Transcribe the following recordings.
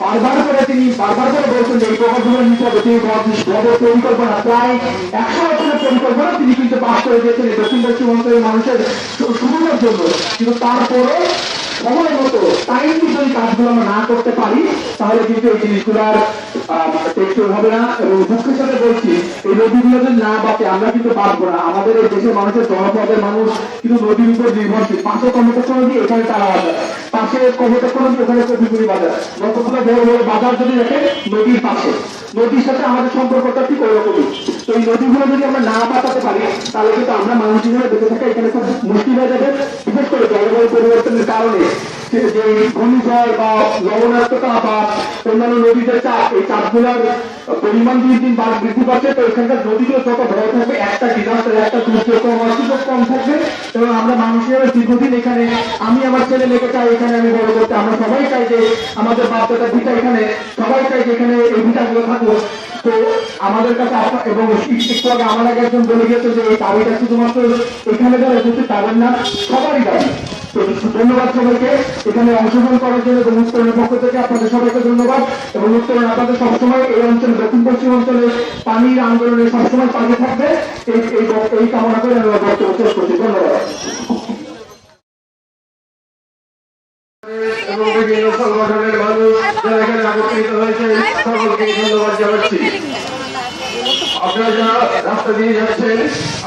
বারবার করে তিনি বারবার করে বলছেন যে এই প্রকল্পগুলো নিতে হবে তিনি বড় পরিকল্পনা। প্রায় একশো বছরের পরিকল্পনা তিনি কিন্তু পাশ করে দিয়েছেন এই দক্ষিণ পশ্চিম অঞ্চলের মানুষের সুবিধার জন্য। কিন্তু তারপরে সময় মতো টাইমলি যদি কাজগুলো আমরা না করতে পারি, তাহলে কিন্তু এই জিনিসগুলো আর টেকসই হবে না। এবং দুঃখের সাথে বলছি, এই নদীগুলো যদি না বাঁচে, আমরা কিন্তু বাঁচবো না। আমাদের এই দেশের মানুষের জনপদের মানুষ কিন্তু নদীর উপর নির্ভরশীল। পাশে কমতেক্ষ নদী এখানে তারা বাজার পাশে কমতেক্ষ নদী ওখানে কবিগুড়ি বাজার যতগুলো বড় বড় বাজার যদি দেখেন নদীর পাশে। নদীর সাথে আমাদের সম্পর্কটা ঠিক ওরকমই তো এই নদীগুলো যদি আমরা না বাঁচাতে পারি, তাহলে কিন্তু আমরা মানুষ হিসেবে বেঁচে থাকা এখানে খুব মুশকিল হয়ে যাবে। করে জলবায়ু পরিবর্তনের কারণে যে ঘূর্ণিঝড় বা বা অন্যান্য চাপ, এই চাপগুলোর পরিমাণ দিন দিন বৃদ্ধি পাচ্ছে। তো এখানকার নদীগুলো যত থাকবে, একটা ডিজাস্টার, একটা দুর্যোগ কম থাকবে। এবং আমরা দীর্ঘদিন এখানে, আমি আমার ছেলে লেগে চাই এখানে আমি বড় করতে। আমরা সবাই চাই যে, আমাদের বাচ্চাটা ভিটা এখানে, সবাই চাই যে এখানে এই ভিটাগুলো থাকব তো আমাদের কাছে এবং একটু আমার আগে একজন বলে গেছে যে এই দাবিটা শুধুমাত্র এখানে যারা এসেছে তাদের না সবারই দাবি। ধন্যবাদ সবাইকে। এখানে অংশগ্রহণ করার জন্য এবং উত্তরণের পক্ষ থেকে আপনাদের সবাইকে ধন্যবাদ এবং উত্তরণ আপনাদের সবসময় এই অঞ্চলে, দক্ষিণ পশ্চিম অঞ্চলে পানির আন্দোলনে সবসময় পাশে থাকবে। এই এই কামনা করে আমি আমার বক্তব্য শেষ করছি। ধন্যবাদ। এবং বিভিন্ন সংগঠনের যারা এখানে একত্রিত হয়েছে সকলকে ধন্যবাদ জানাচ্ছি। আপনারা যারা রাস্তা দিয়ে যাচ্ছেন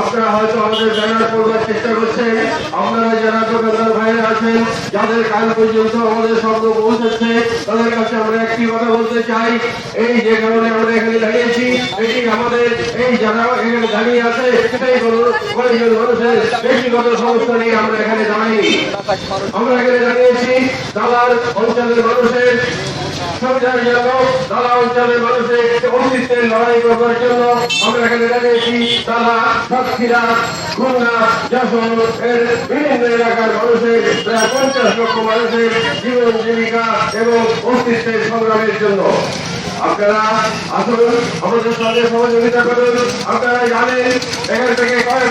আপনারা হয়তো আমাদের ব্যানার করবার চেষ্টা করছেন আপনারা যারা দোকানদার ভাইরা আছেন যাদের কাল পর্যন্ত আমাদের শব্দ পৌঁছেছে তাদের কাছে আমরা একটি কথা বলতে চাই। এই যে কারণে আমরা এখানে দাঁড়িয়েছি এটি আমাদের এই যারা এখানে দাঁড়িয়ে আছে সেটাই কয়েকজন মানুষের ব্যক্তিগত সমস্যা নিয়ে আমরা এখানে দাঁড়াইনি। আমরা এখানে দাঁড়িয়েছি দালার অঞ্চলের মানুষের সুবিধার জন্য দালা অঞ্চলের মানুষের অস্তিত্বের লড়াই করবার জন্য আমরা এখানে দাঁড়িয়েছি দালা সাতক্ষীরা, খুলনা, যশোর এর বিভিন্ন এলাকার মানুষের, প্রায় পঞ্চাশ লক্ষ মানুষের জীবন জীবিকা এবং অস্তিত্বের সংগ্রামের জন্য। আপনারা আসুন, আমাদের সঙ্গে সহযোগিতা করুন। আপনারা জানেন, এখান থেকে কয়েক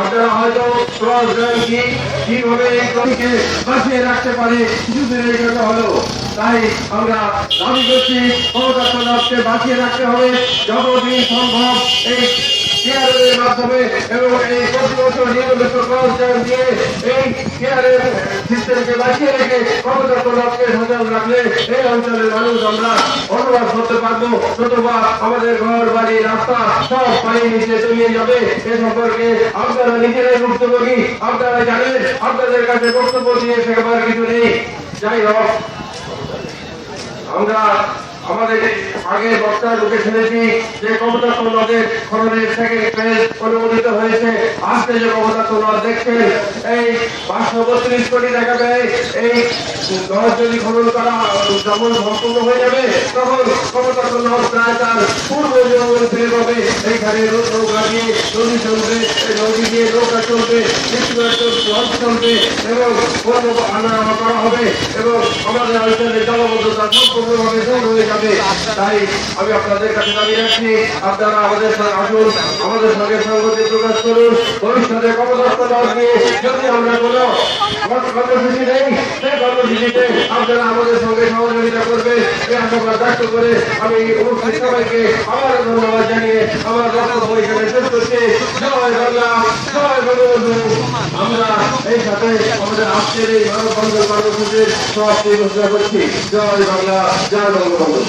আপনারা হয়তো কীভাবে বাঁচিয়ে রাখতে পারে কিছুদিনের জন্য হলো তাই আমরা দাবি করছি ক্ষমতাকে বাঁচিয়ে রাখতে হবে। যতদিন সম্ভব এই কেয়ারের মাধ্যমে এবং এই প্রতি বছর নিয়মিত দিয়ে এই কেয়ারের সিস্টেমকে বাঁচিয়ে রেখে ক্ষমতাকে সচল রাখলে এই অঞ্চলের মানুষ আমরা অনুবাদ করতে পারব। নতুবা আমাদের ঘর, বাড়ি, রাস্তা সব পানি নিচে তলিয়ে যাবে। এ সম্পর্কে আপনারা নিজেরাই ভুক্তভোগী। আপনারা জানেন, আপনাদের কাছে বক্তব্য দিয়ে শেখাবার কিছু নেই। যাই হোক, আমরা আমাদের আগে বক্তার মুখে শুনেছি যে কমতাত্ম নদের খননের ফেজ অনুমোদিত হয়েছে। আজকে যে কমতাত্ম নদ দেখছেন, এই পাঁচশো বত্রিশ কোটি টাকা ব্যয় এই নদ যদি খনন করা যখন সম্পূর্ণ হয়ে যাবে, তখন কমতাত্ম নদ প্রায় তার পূর্ব জঙ্গল ফিরে পাবে এইখানে নৌকা দিয়ে নদী এই নদী দিয়ে নৌকা চলবে লঞ্চ চলবে এবং আনা করা হবে এবং আমাদের অঞ্চলে জলবদ্ধতা সম্পূর্ণভাবে দূর হয়ে যাবে। তাই আমি আপনাদের কাছে দাঁড়িয়ে রাখছি, আপনারা আমাদের আসুন, আমাদের সঙ্গে সংগতি প্রকাশ করুন, ভবিষ্যতে কর্মদত্ত দল নিয়ে যদি আমরা কোনো কর্মসূচি নেই সেই কর্মসূচিতে আপনারা আমাদের সঙ্গে সহযোগিতা করবে এই আশাবাদ ব্যক্ত করে আমি সবাইকে আবার ধন্যবাদ জানিয়ে আমার বক্তব্য এখানে শেষ করছি। বাংলা জয় বঙ্গবন্ধু আমরা এই সাথে আমাদের আজকের এই মানববন্ধন কর্মসূচির সমাপ্তি ঘোষণা করছি। জয় বাংলা, জয় বঙ্গবন্ধু।